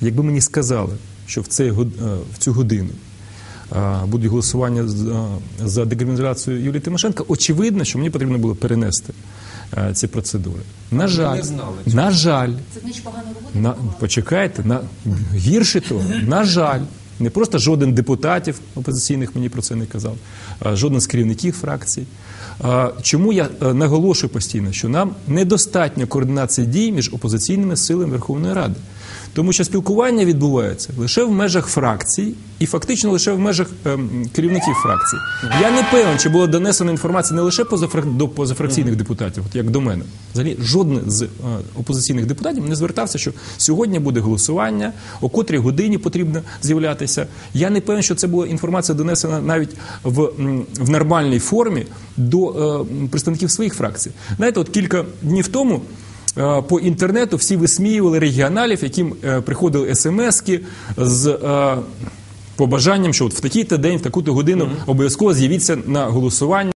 якби мені сказали, що в, цей, год- е, в цю годину е, будуть голосування е, за декриміналізацію Юлії Тимошенко, очевидно, що мені потрібно було перенести ці процедури. На жаль, знали на жаль, Це значить погано робота. на, почекайте, на, гірше того, на жаль, не просто жоден депутатів опозиційних мені про це не казав, жоден з керівників фракцій. Чому я наголошую постійно, що нам недостатньо координації дій між опозиційними силами Верховної Ради. Тому що спілкування відбувається лише в межах фракцій і фактично лише в межах ем, керівників фракцій. Я не певен, чи була донесена інформація не лише позафрак- до позафракційних депутатів, от як до мене. Взагалі, жоден з е, опозиційних депутатів не звертався, що сьогодні буде голосування, о котрій годині потрібно з'являтися. Я не певен, що це була інформація донесена навіть в, в нормальній формі до е, представників своїх фракцій. Знаєте, от кілька днів тому. Е, По інтернету всі висміювали регіоналів, яким е, приходили смски з е, побажанням, що от в такий-то день, в таку-то годину обов'язково з'явіться на голосування.